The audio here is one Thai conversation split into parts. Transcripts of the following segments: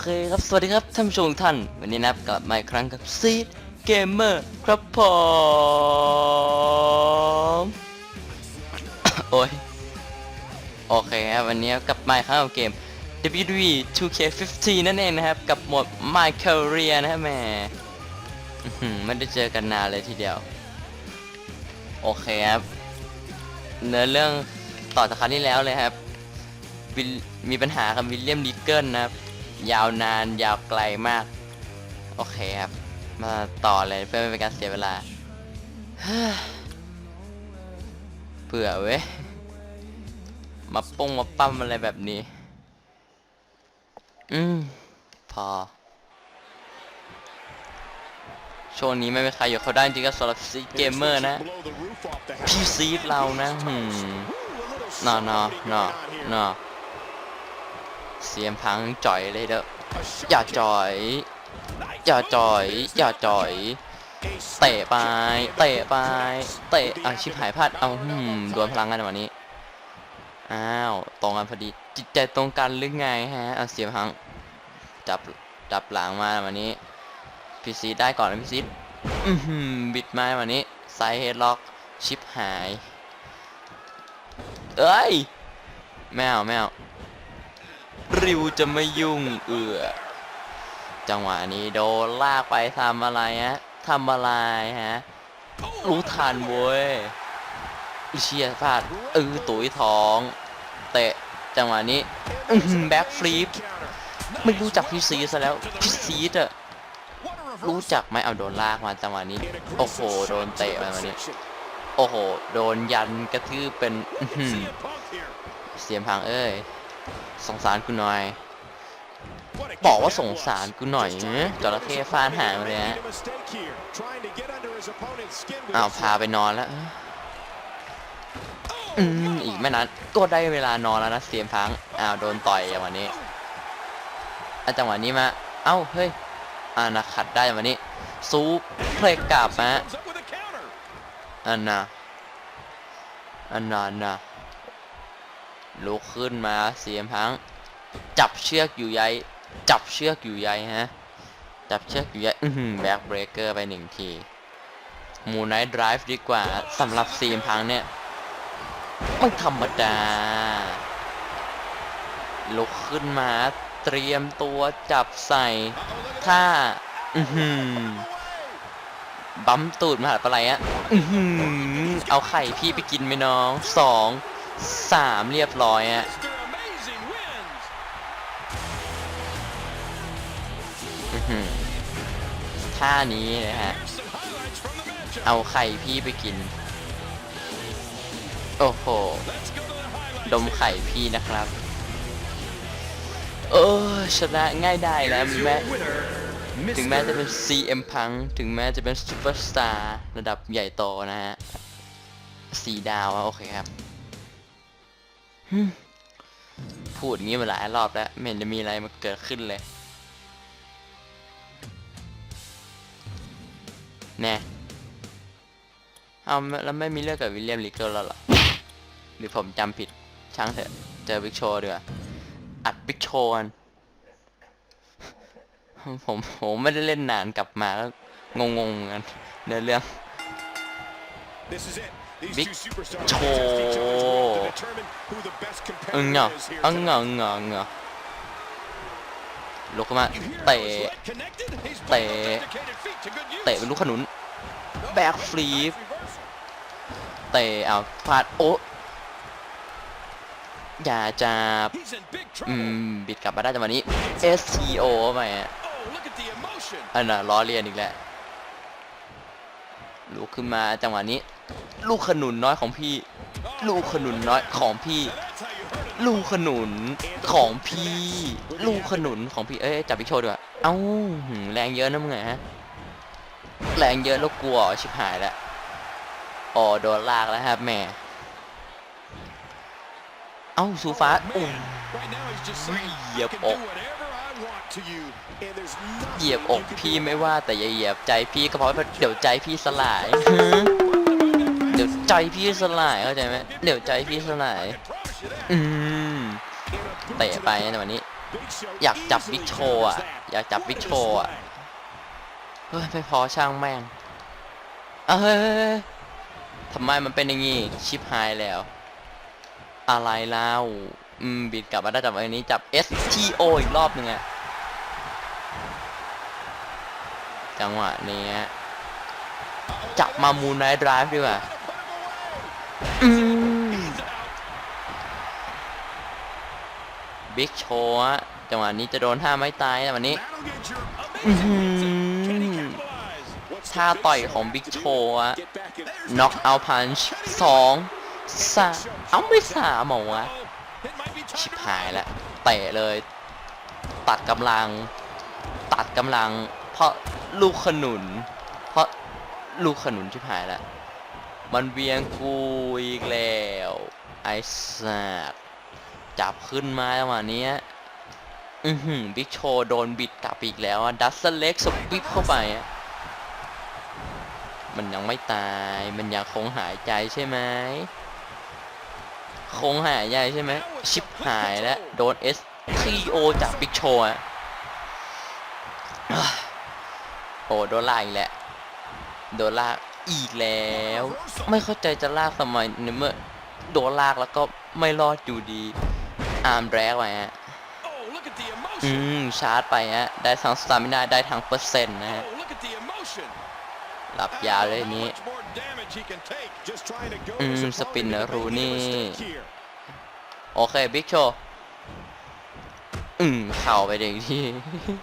เคครับ สวัสดีครับท่านผู้ชมท่าน วันนี้นะครับกลับมาอีกครั้งกับซีดเกมเมอร์ครับผมโอ้ย โอเคครับ วันนี้กลับมาอีกครั้งกับเกม WWE 2K15 นั่นเองนะครับ กับหมด My Career นะครับแม่ไม่ได้เจอกันนานเลยทีเดียว โอเคครับ เนื้อเรื่องต่อจากครั้งที่แล้วเลยครับ มีปัญหากับวิลเลียมลีเกิลนะครับ ยาวนานยาวไกลมาก โอเคครับ มาต่อเลยเพื่อไม่เป็นการเสียเวลาเผื่อเว้ย มาปุ้งมาปั้มอะไรแบบนี้ อืม พอ ช่วงนี้ไม่มีใครอยู่เขาได้จริงๆก็สำหรับซีเกมเมอร์นะ พี่ซีฟเรานะ หืมนอนอนอนนอ เสียงพังจ่อยเลยเด้ออย่าจ่อย อย่าจ่อย อย่าจ่อยเตะไปเตะไปเตะอะชิบหายพลาดเอาหืมดวลพลังกันวันนี้อ้าวตรงกันพอดีจิตใจตรงกันหรือไงฮะเอาเสียงพังจับจับหลังมาวันนี้พีซีได้ก่อนนะพีซีอือหือบิดมาวันนี้ไซเฮดล็อกชิปหาย เอ้ยแมวแมว ริวจะไม่ยุ่งเอือจังหวะนี้โดนลากไปทำอะไรฮะทำอะไรฮะรู้ทันเว้ยเชียพลาดเออตุ๋ยท้อง เตะจังหวะนี้แบ็กฟลิปไม่รู้จักพี่ซีซะแล้วพี่ซีดอะรู้จักไหมเอาโดนลากมาจังหวะนี้ โอ้โห โดนเตะมาวันนี้ โอ้โห โดนยันกระทืบเป็นเสียมพังเอ้ย สงสารกูหน่อย บอกว่าสงสารกูหน่อยเนอะจระเข้ฟาดหางมาเลยฮะอ้าวพาไปนอนแล้วอืมอีกไม่นานก็ได้เวลานอนแล้วนะเสียมพังอ้าวโดนต่อยอย่างวันนี้อะจังหวะนี้มา เอ้าเฮ้ยอ่านะขัดได้อย่างวันนี้ ซูปเพลกกลับมาอันน่ะอันน่ะอันน่ะ ลุกขึ้นมาเสียมพัง จับเชือกอยู่ใยจับเชือกอยู่ใยฮะ จับเชือกอยู่ใยอือหือแบ็กเบรกเกอร์ไปหนึ่งทีมูไนท์ไดรฟ์ดีกว่าสำหรับซีมพังเนี่ยไม่ธรรมดา ลุกขึ้นมาเตรียมตัวจับใส่ ถ้า อืบั๊มตูดมาหาอะไรอะเอาไข่พี่ไปกินไหมน้องสอง สามเรียบร้อยอะอื้อหือท่านี้นะฮะ เอาไข่พี่ไปกิน โอ้โห ดมไข่พี่นะครับเออชนะง่ายได้แล้วแม้ถึงแม้จะเป็น CM พัง ถึงแม้จะเป็นซูเปอร์สตาร์ระดับใหญ่โตนะฮะสี่ดาวโอเคครับ พูดอย่างนี้มาหลายรอบแล้วไม่เห็นจะมีอะไรมาเกิดขึ้นเลยแน่เอาแล้วไม่มีเรื่องกับวิลเลียมลิเกิลแล้วหรอหรือผมจำผิดช่างเถอะ เจอบิ๊กโชว์ดีกว่าอัดบิ๊กโชว์กันผมผมไม่ได้เล่นนานกลับมาก็งงๆเหมือนกันในเรื่อง บิ๊กโชโชว์ว์เอึงเหรอเอึงเหรอเอึงเหรอเอึงเหรอลุกขึ้นมาเตะเตะเตะเป็นลูกขนุนแบ็กฟลิปเตะเอาพลาดโอะอย่าจับอืมบิดกลับมาได้จังหวะนี้ STO ไปอะอันน่ะล้อเลียนอีกแล้วลุกขึ้นมาจังหวะนี้ ลูกขนุนน้อยของพี่ ลูกขนุนน้อยของพี่ ลูกขนุนของพี่ ลูกขนุนของพี่เอ้ยจับพิกโชว์ดีกว่าเอ้าหืมแรงเยอะนะมึงไงฮะแรงเยอะแล้วกลัวชิบหายแล้วอ๋อโดนลากแล้วครับแม่เอ้าซูฟ้าโอ้ยเหยียบอกเหยียบอกพี่ไม่ว่าแต่อย่าเหยียบใจพี่ก็เพราะว่าเดี๋ยวใจพี่สลายฮึเดี๋ยว ใจพี่สลายเข้าใจไหมเดี๋ยวใจพี่สลาย อืมเตะไปในวันนี้ อยากจับบิ๊กโชว์อะอยากจับบิ๊กโชว์อะเฮ้ยไม่พอช่างแม่งเอ้ยเฮ้ยทำไมมันเป็นอย่างงี้ ชิปหายแล้ว อะไรแล้วอืมบิดกลับมาได้จับอันนี้จับ STO อีกรอบหนึ่งอะจังหวะนี้จับมามูนไนท์ดราฟดีกว่า บิ๊กโชว์ฮะจังหวะนี้จะโดนท่าไม้ตายนะวันนี้ท่าต่อยของบิ๊กโชว์อะน็อกเอาพันช์สองสามเอ้าไม่สามเหรอวะชิบหายแล้วเตะเลย ตัดกำลัง ตัดกำลัง เพราะลูกขนุน เพราะลูกขนุนชิบหายแล้ว มันเวียงกูอีกแล้วไอ้สัตว์จับขึ้นมาจังหวะเนี้ยอือหือบิ๊กโชโดนบิดกลับอีกแล้วอะดัสเล็กสวิปเข้าไปมันยังไม่ตายมันยังคงหายใจใช่ไหมคงหายใจใช่ไหมชิบหายแล้วโดน S T O จากบิ๊กโชอะอะโอ้โดนลากอีกแหละโดนลาก อีกแล้ว ไม่เข้าใจจะลากทำไมในเมื่อโดนลากแล้วก็ไม่รอดอยู่ดีอาร์มแรกไว้ฮะอืมชาร์จไปฮะได้ทั้งสตามินาได้ทั้งเปอร์เซ็นต์นะฮะหลับยาเลยนี้อืมสปินเนอร์รูนี่โอเคบิ๊กโชว์อืมเข่าไปเด็กที่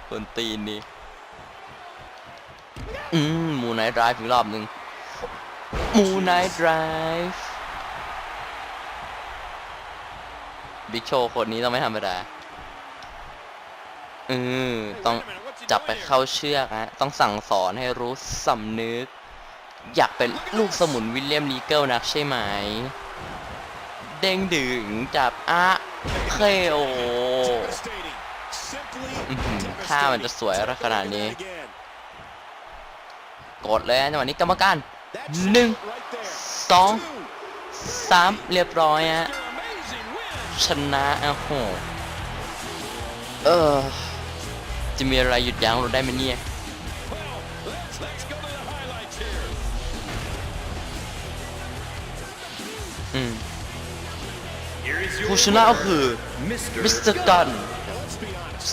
คนตีนนี่อืมมูไนท์ไดรฟ์อีกรอบหนึ่ง มูไนท์ไดรฟ์บิ๊กโชว์คนนี้ต้องไม่ธรรมดาอืมต้องจับไปเข้าเชือกฮะ ต้องสั่งสอนให้รู้สำนึก อยากเป็นลูกสมุนวิลเลียมลีเกิลนักใช่ไหม เด้งดึงจับอะเคโออื้อหือท่ามันจะสวยอะไรขนาดนี้ กดเลยจังหวะนี้กรรมการ หนึ่งสองสามเรียบร้อยฮะชนะโอ้โหเออจะมีอะไรหยุดยั้งเราได้ไหมเนี่ยอืมผู้ชนะก็คือมิสเตอร์กัน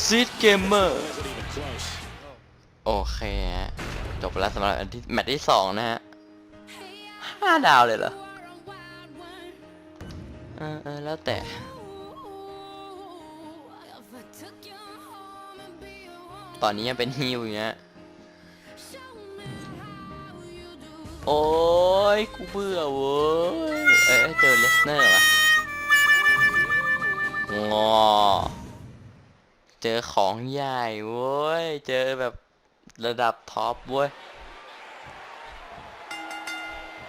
ซีดเกมเมอร์โอเคฮะจบไปแล้วสำหรับอันที่แมตช์ที่สองนะฮะ ห้าดาวเลยเหรอเออเออแล้วแต่ ตอนนี้ยังเป็นฮิวอยู่เนี้ยโอ้ยกูเบื่อเว้ย เอ้ยเจอเลสเนอร์ว่ะงอเจอของใหญ่เว้ย เจอแบบระดับท็อปเว้ย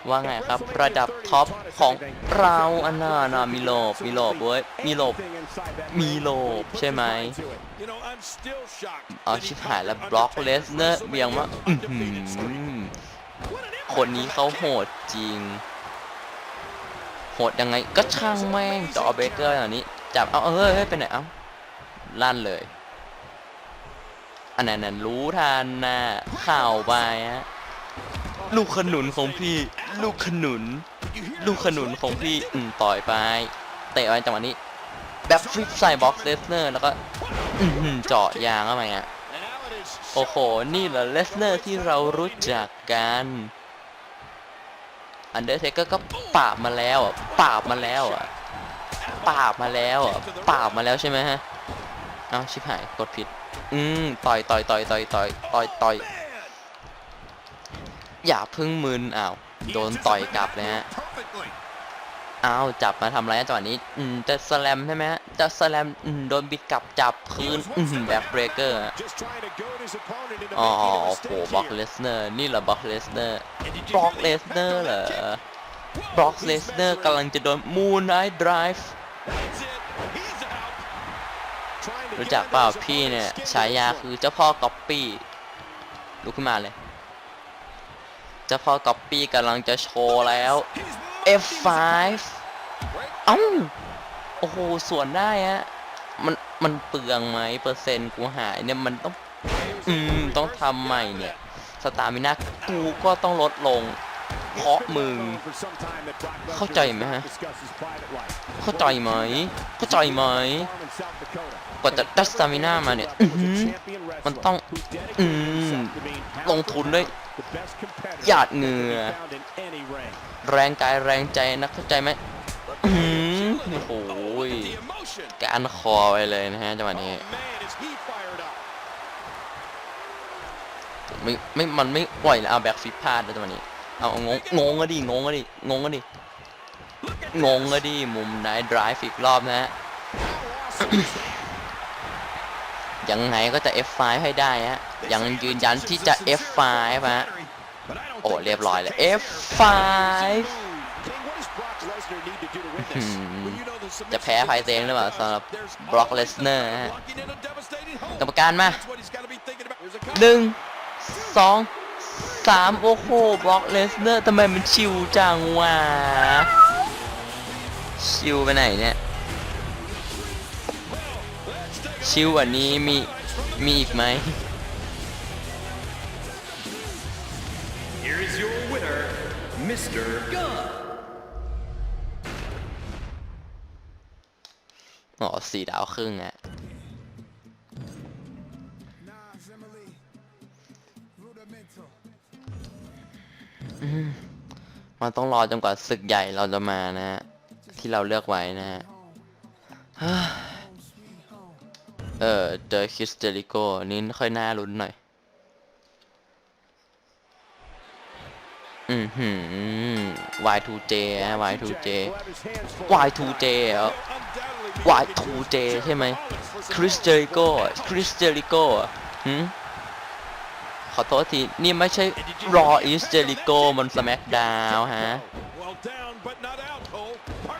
ว่าไงครับ ระดับท็อปของเราอันนาน่ะมีโลบมีโลบเว้ยมีโลบมีโลบใช่ไหมเอาชิบหายแล้วบล็อกเลสเนอร์เบียงมาอื้อหือคนนี้เขาโหดจริง โหดยังไงก็ช่างแม่งจอเบเกอร์อย่างนี้ จับเอาเฮ้ยเฮ้ยไปไหนเอ้าลั่นเลย อันนั้นนั้นรู้ทันนะข่าวไปฮะ ลูกขนุนของพี่ ลูกขนุน ลูกขนุนของพี่อืมต่อยไป เตะไปจังหวะนี้แบบฟลิปใส่บ็อกซ์เลสเนอร์แล้วก็อื้อหือเจาะยางเข้าไปอะโอ้โห นี่เหรอเลสเนอร์ที่เรารู้จักกันอันเดอร์เทเกอร์ก็ปราบมาแล้วอะปราบมาแล้วอะปราบมาแล้วอะปราบมาแล้วใช่ไหมฮะ เอ้าชิบหายกดผิด อืมต่อยต่อยต่อยต่อยต่อยต่อยต่อย อย่าพึ่งมึนอ้าวโดนต่อยกลับเลยฮะอ้าวจับมาทำไรนะจังหวะนี้อืมจะสแลมใช่ไหมฮะจะสแลมอืมโดนบิดกลับจับคืนอืมแบ็คเบรกเกอร์อ๋อโอ้โหบล็อกเลสเนอร์นี่เหรอบล็อกเลสเนอร์บล็อกเลสเนอร์เหรอบล็อกเลสเนอร์กำลังจะโดนมูนไนท์ดรฟ์รู้จักเปล่าพี่เนี่ยฉายาคือเจ้าพ่อก๊อปปี้ลุกขึ้นมาเลย จ้าพ่อก๊อปปี้กำลังจะโชว์แล้ว F5 เอ้าโอ้โหส่วนได้ฮะมันมันเปลืองไหมเปอร์เซ็นต์กูหายเนี่ยมันต้องอืมต้องทำใหม่เนี่ยสตามินากูก็ต้องลดลง เพราะมึง เข้าใจไหมฮะเข้าใจไหมเข้าใจไหมกว่าจะได้สตามินามาเนี่ยอื้อหือมันต้องอืมลงทุนด้วย หยาดเหงื่อแรงกายแรงใจนะเข้าใจไหมอื้อหือโอ้โหยการคอไปเลยนะฮะจังหวะนี้ไม่ไม่มันไม่ปล่อยแล้วเอาแบ็กฟิปพลาดแล้วจังหวะนี้เอางงงงอะดิงงอะดิงงอะดิงงอะดิมุมไหนดรายฟิกรอบนะฮะยังไงก็จะ F5 ให้ได้ฮะยังยืนยันที่จะ F5 ฮะ โอ้เรียบร้อยเลย F5 หืมจะแพ้ไฟเซงหรือเปล่าสำหรับ Brock Lesnar ฮะกรรมการมาหนึ่งสองสามโอ้โหบล็อกเลสเนอร์ทำไมมันชิวจังวะชิวไปไหนเนี่ย ชิวกว่านี้มีมีอีกไหม Mr. Gun อ๋อสี่ดาวครึ่งอะมันต้องรอจนกว่าศึกใหญ่เราจะมานะฮะ ที่เราเลือกไว้นะฮะเฮ้ยเออเจอคิสเจริโกนี่ค่อยน่าลุ้นหน่อย อือหือ Y2J ฮะ Y2J Y2J เหรอ Y2J ใช่ไหมคริสเจริโกคริสเจริโกหืมขอโทษที นี่ไม่ใช่ Raw is Jericho บน SmackDown ฮะ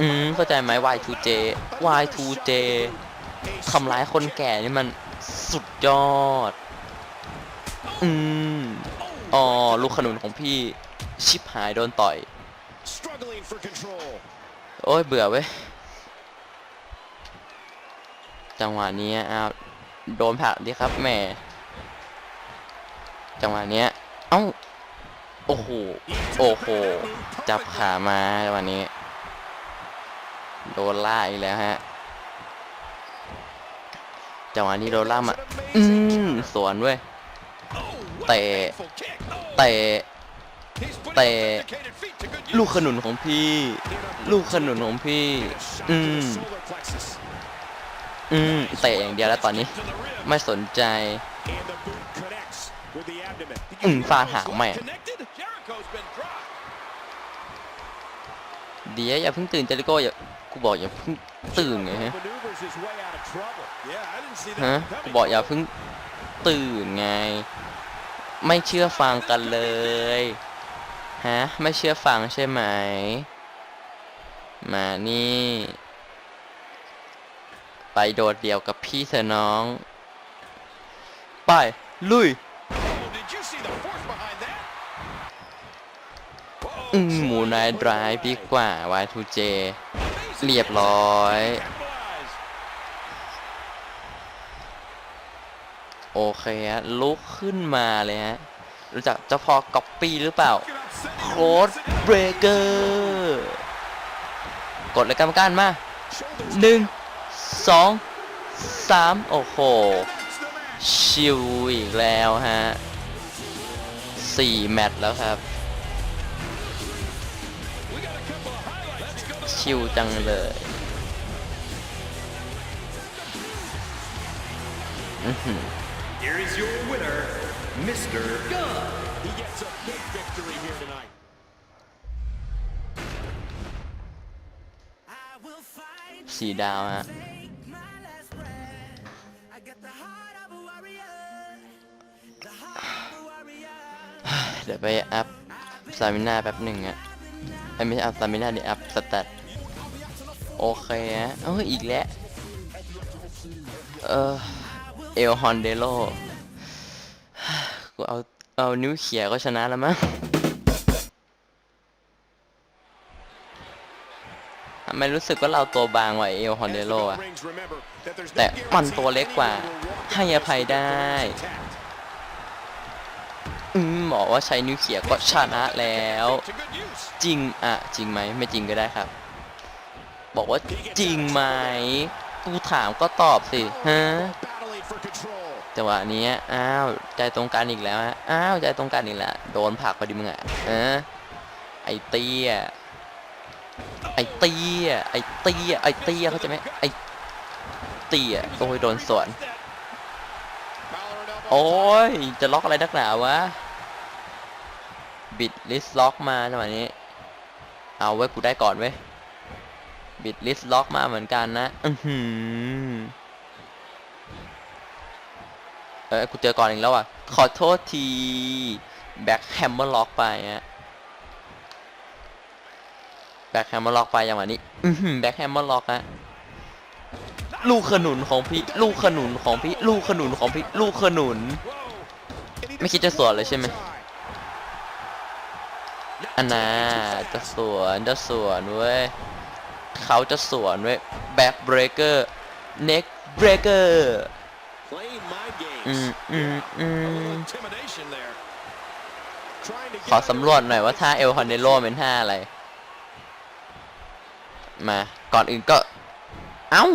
อืมเข้าใจไหม Y2J Y2J ทำร้ายคนแก่นี่มันสุดยอด อืมอ๋อ ลูกขนุนของพี่ ชิบหายโดนต่อย Struggling for control. โอ้ยเบื่อเว้ย จังหวะนี้อ้าวโดนผลักดีครับแหม่ จังหวะเนี้ยเอ้า โอ้โห โอ้โห จับขามาจังหวะนี้ โดนล่ากอีกแล้วฮะ จังหวะนี้โดนล่ากมา อืมสวนเว้ย เตะ เตะเตะลูกขนุนของพี่ ลูกขนุนของพี่ อืม อืมเตะอย่างเดียวแล้วตอนนี้ ไม่สนใจอืมฟาดหางแม่เดี๋ยวอย่าเพิ่งตื่นเจริโก้อย่ากูบอกอย่าเพิ่งตื่นไงฮะฮะกูบอกอย่าเพิ่งตื่นไง ไม่เชื่อฟังกันเลย ฮะ ไม่เชื่อฟังใช่ไหม มานี่ ไปโดดเดี่ยวกับพี่เธอน้อง ไป ลุยอืมหมูนายดรายดีกว่า Y2J เรียบร้อย โอเคฮะลุกขึ้นมาเลยฮะ รู้จักเจ้าพ่อก๊อปปี้หรือเปล่า โคดเบรเกอร์กดเลยกรรมการมาหนึ่งสองสามโอ้โห ชิวอีกแล้วฮะสี่แมตช์แล้วครับ ชิวจังเลยอื้อหือ He gets a big victory here tonight. Xì đào hả? Để bay up stamina แป๊บหนึ่งอะไม่ใช่อัพสตามิน่าดี๋ยวอัพสแตทโอเคฮะเอ้อีกแล้ว เออเอลฮอนเดโลกูเอา เอานิ้วเขี่ยก็ชนะแล้วมั้งทำไมรู้สึกว่าเราตัวบางกว่าเอลฮอนเดโลอะแต่มันตัวเล็กกว่า ให้อภัยได้ อืมบอกว่าใช้นิ้วเขียก็ชนะแล้ว จริงอะจริงไหมไม่จริงก็ได้ครับ บอกว่าจริงไหมกูถามก็ตอบสิฮะ จังหวะนี้อ้าวใจตรงกันอีกแล้วฮะอ้าวใจตรงกันอีกแล้วโดนผักไปดิมึงอะเออไอเตี้ยไอเตี้ยไอเตี้ยไอเตี้ยเขาใจไหมไอเตี้ยโอ้ยโดนสวนโอ้ยจะล็อกอะไรนักหนาวะบิดลิสล็อกมาจังหวะนี้ เอาไว้กูได้ก่อนเว้ยบิดลิสล็อกมาเหมือนกันนะ อือหือ เออกูเจอก่อนอีกแล้วอะ ขอโทษทีแบ็คแฮมเมอร์ล็อกไปฮะแบ็คแฮมเมอร์ล็อกไปจังวะนี้อือหือแบ็คแฮมเมอร์ล็อกฮะลูกขนุนของพี่ ลูกขนุนของพี่ ลูกขนุนของพี่ ลูกขนุน ไม่คิดจะสวนเลยใช่ไหมอันน่าจะสวนจะสวนเว้ยเขาจะสวนเว้ยแบ็คเบรกเกอร์เน็กเบรกเกอร์ ขอ get สำรวจหน่อยว่าท่าเอลคอนเดโลเป็นท่าอะไร มา ก่อนอื่นก็ เอ้า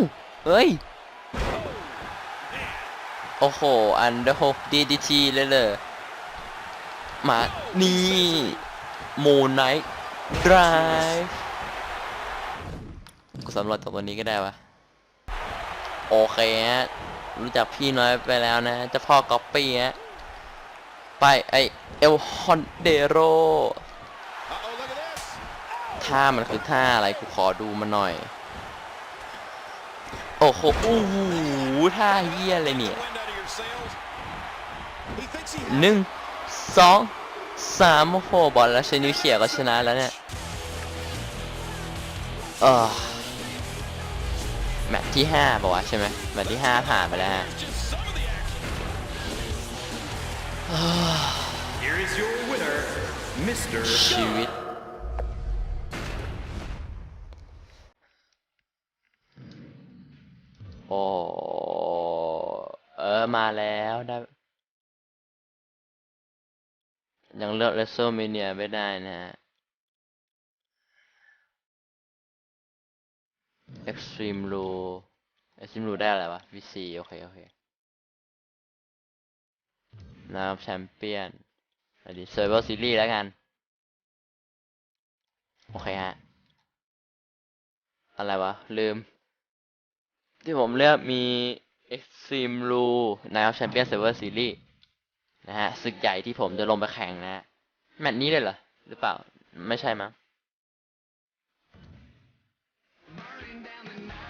เฮ้ย โอ้โห อันเดอร์หกดีดีทีเลยเลยมา นี่โมไนท์ดรฟ์กูสำรวจตรงตัวนี้ก็ได้วะโอเคฮะ รู้จักพี่น้อยไปแล้วนะเจะพ่อก๊อปปี้ฮะไปไอเอลฮอนเดโรท่ามันคือท่าอะไรกูขอดูมาหน่อย โอ้โหอู้หูท่าเฮียอะไรเนี่ยหนึ่งสองสามโอ้โหบอลแล้วชนิวเขียก็ชนะแล้วเนี่ยเออ แมตช์ที่ห้าป่าวะใช่ไหมแมตช์ที่ห้าผ่านไปแล้วฮะ just some of the action. Here is your winner, Mr. ชีวิต โอ้เออ มาแล้วได้ ยังเลือกเลสโซเมเนียไม่ได้นะฮะ Extreme Rule Extreme Rule ได้อะไรวะ VC โอเค โอเคนะครับแชมเปี้ยนอันนี้เซอร์เวอร์ซีรีส์แล้วกัน โอเคฮะ อะไรวะ ลืม ที่ผมเลือกมี Extreme Rule นะครับแชมเปี้ยนเซอร์เวอร์ซีรีนะฮะศึกใหญ่ที่ผมจะลงไปแข่งนะฮะ แมตช์นี้เลยเหรอ หรือเปล่า ไม่ใช่มั้ง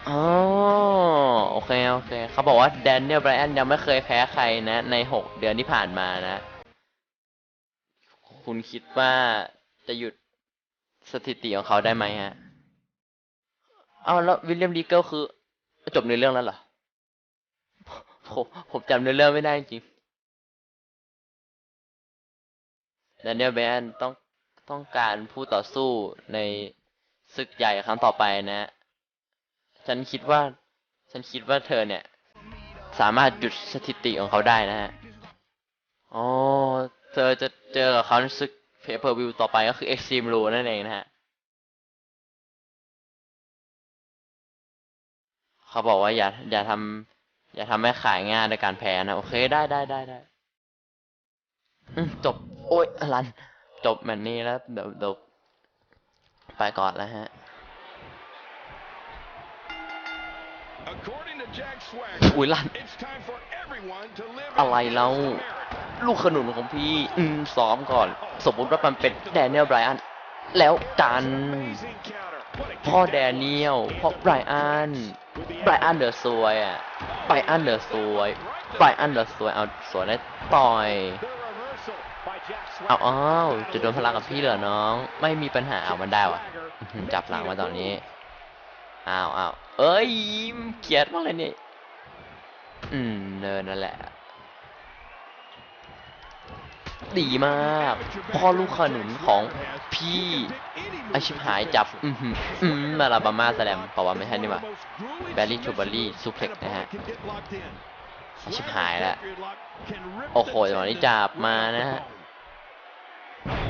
อ๋อโอเคโอเคเขาบอกว่าแดนเนียลไบรอันยังไม่เคยแพ้ใครนะ ในหกเดือนที่ผ่านมานะ คุณคิดว่าจะหยุดสถิติของเขาได้ไหมฮะเอาแล้ววิลเลียมลีเกิลคือ จบในเรื่องแล้วเหรอผมผมจำเนื้อเรื่องไม่ได้จริงแดนเนียลไบรอันต้องต้องการผู้ต่อสู้ในศึกใหญ่ครั้งต่อไปนะ ฉันคิดว่า ฉันคิดว่าเธอเนี่ย สามารถหยุดสถิติของเขาได้นะฮะอ๋อเธอจะเจอกับเขาในศึกเพเปอร์วิวต่อไปก็คือ Extreme Rule นั่นเองนะฮะเขาบอกว่าอย่าอย่าทำอย่าทำให้ขายง่ายในการแพ้นะ โอเคได้ได้ได้ได้จบ โอ้ยอลัน จบแมตช์นี้แล้วเดี๋ยวเดี๋ยวไปก่อนแล้วฮะ อุ้ยลั่น it's time for everyone to live อะไร in แล้ว America. ลูกขนุนของพี่ อืมซ้อมก่อน สมมติว่ามันเป็นแดเนียลไบรอัน แล้วกัน Amazing counter. What a พ่อ kick แด out. เนียลพ่อไบรอันไบรอันเดอร์ซวยอะไบรอันเดอร์ซวยไบรอันเดอร์ซวยเอาสวนได้ต่อย The reversal by Jack เอา Swagger. อ้าวจะโดนพลังกับพี่เหรอน้อง ไม่มีปัญหาเอามันได้วะอื้อหือจับหลังมาตอนนี้ อ้าวอ้าวเอ้ยเกลียดมากเลยนี่อืมเนินนั่นแหละ ดีมาก พ่อลูกขนุนของพี่ไอชิบหายจับ อือหืออืมมาลาบามาแสดงปะวะไม่ใช่นี่หว่า Barry to Barry Suplex นะฮะชิบหายแล้ว โอ้โหจังหวะนี้จับมานะฮะ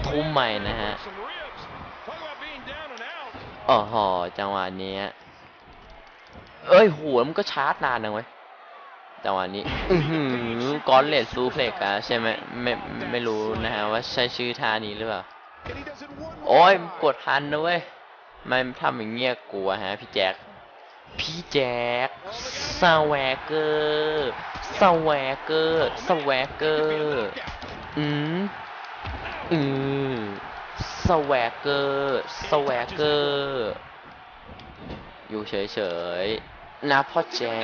ทุ่มใหม่นะฮะ โอ้โห จังหวะนี้ เอ้ยโหแล้วมันก็ชาร์จนานนังเว้ยจังหวะนี้อือหือกอนเลดซูเพล็กอะใช่ไหมไม่ไม่ไม่รู้นะฮะว่าใช่ชื่อท่านี้หรือเปล่า โอ้ยกดทันนะเว้ยมันทำอย่างเงี้ยกลัวฮะพี่แจ็คพี่แจ็คสแวกเกอร์สแวกเกอร์สแวกเกอร์อืมอืมสแวกเกอร์สแวกเกอร์อยู่เฉยๆ นะพ่อแจ็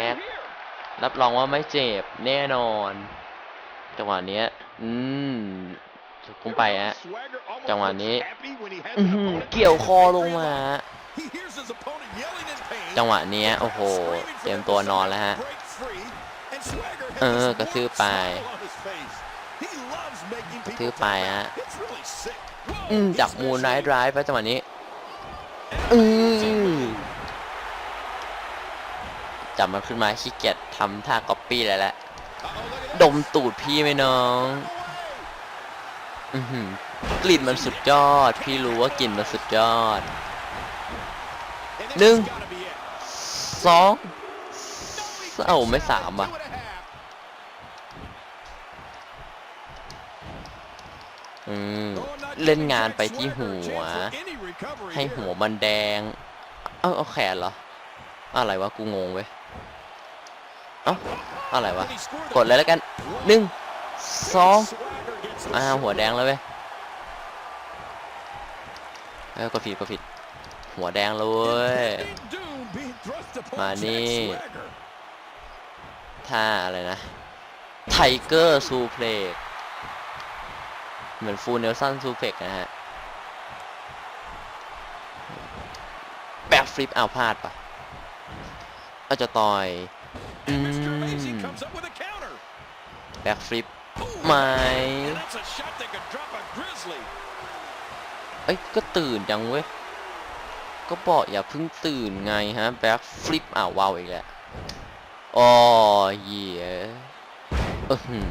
ครับรองว่าไม่เจ็บแน่นอนจังหวะนี้อืมผมไปฮะจังหวะนี้เกี่ยวคอลงมาจังหวะนี้โอ้โห เตรียมตัวนอนแล้วฮะ เออกระทืบไปกระทืบไปฮะอืมจับมูนไนท์ไดรฟ์ไปจังหวะนี้ อืม จับมันขึ้นมาขี้เกียจทำท่าก๊อปปี้แล้วแหละดมตูดพี่ไหมน้อง อือหือกลิ่นมันสุดยอด พี่รู้ว่ากลิ่นมันสุดยอดหนึ่งสองเอ้าไม่สามอะอืมเล่นงานไปที่หัว ให้หัวมันแดง เอ้าเอาแขนเหรอ อะไรวะ กูงงเว้ย เอ้าอะไรวะ กดเลยแล้วกันหนึ่งสองอ้าวหัวแดงแล้วเว้ยเอ้ยกดผิดกดผิด หัวแดงเลย มานี่ท่าอะไรนะ ไทเกอร์ซูเพล็กเหมือนฟูลเนลสันซูเพล็กนะฮะ แบ็คฟลิปเอาพลาดปะเอาจะต่อย แบ็คฟลิปไหมเอ้ยก็ตื่นจังเว้ย ก็บอกอย่าเพิ่งตื่นไงฮะแบ็คฟลิปอ้าวว้าวอีกแล้วอ๋อเหี้ยเออหือ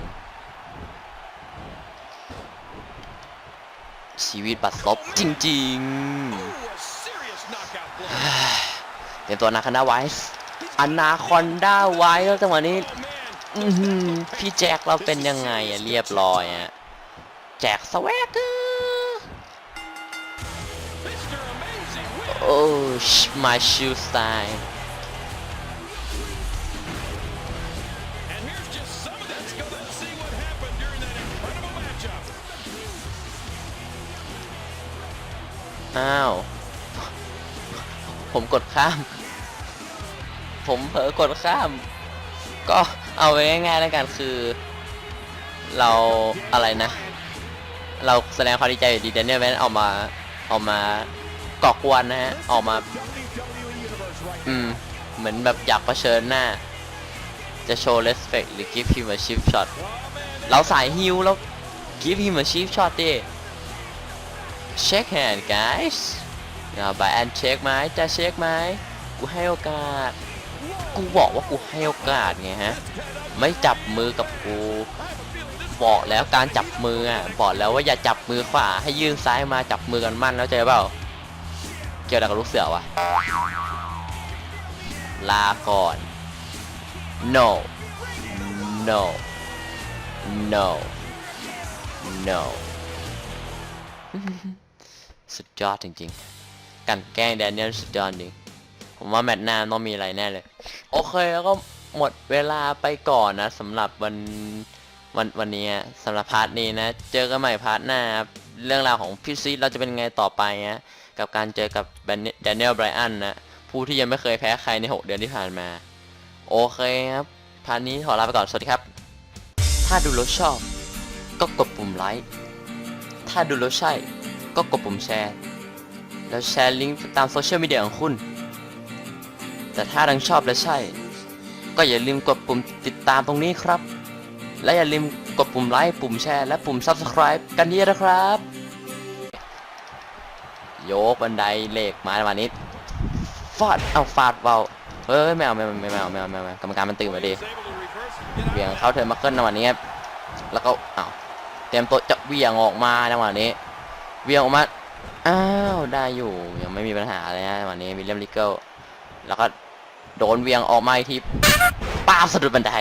ชีวิตบัดซบจริงๆเตรียมตัวนาคานาไวส์ อนนาคอนด้าไว้แล้วจังหวะนี้พี่แจ็คเราเป็นยังไงอะเรียบร้อยอะแจกสวักโอ้ my shoe style อ้าว ผมกดข้าม ผมเผลอกดข้าม ก็เอาไว้ง่ายๆแล้วกันคือ เราอะไรนะ เราแสดงความดีใจอยู่ดีเดนเนียลแมนออกมาออกมาก่อกวนนะฮะออกมา อืม เหมือนแบบอยากเผชิญหน้า จะโชว์ respect หรือ give him a cheap shot เราสายฮิวแล้ว give him a cheap shot ดิ shake hand guys อย่าไปแอนเช็คไหมจะเช็คไหมกูให้โอกาส กูบอกว่ากูให้โอกาสไงฮะ ไม่จับมือกับกู บอกแล้วการจับมืออะบอกแล้วว่าอย่าจับมือขวาให้ยื่นซ้ายมาจับมือกันมั่นแล้วใจเปล่า เกี่ยวกับลูกเสือวะลาก่อน no no no no สุดยอดจริงๆ กันแกล้งแดเนียลสุดยอดจริง ผมว่าแมตช์หน้าต้องมีอะไรแน่เลย โอเคแล้วก็หมดเวลาไปก่อนนะสำหรับวันวันวันนี้สำหรับพาร์ทนี้นะ เจอกันใหม่พาร์ทหน้า เรื่องราวของพี่ซีดเราจะเป็นไงต่อไปนะกับการเจอกับแดเนียลไบรอันนะผู้ที่ยังไม่เคยแพ้ใครใน 6 เดือนที่ผ่านมา โอเคครับพาร์ทนี้ขอลาไปก่อน สวัสดีครับ ถ้าดูแล้วชอบ ก็กดปุ่มไลค์ถ้าดูแล้วใช่ ก็กดปุ่มแชร์ แล้วแชร์ลิงก์ตามโซเชียลมีเดียของคุณ แต่ถ้าดังชอบและใช่ ก็อย่าลืมกดปุ่มติดตามตรงนี้ครับ และอย่าลืมกดปุ่มไลค์ปุ่มแชร์และปุ่ม Subscribe กันเยอะนะครับ โยกบันไดเหล็กมาวันนี้ฟาดเอาฟาดเบาเฮ้ยไม่เอาไม่เอาไม่เอาไม่เอาไม่เอาไม่เอากรรมการมันตื่นมาดิเวียงเข้าเทิร์นมาเกิลในวันนี้ครับแล้วก็อ้าวเตรียมตัวจะเวียงออกมาในวันนี้เวียงออกมาอ้าวได้อยู่ยังไม่มีปัญหาเลยนะวันนี้วิลเลียมลิเกิลแล้วก็ โดนเวียงออกมาอีกทีป้าบสะดุดบันได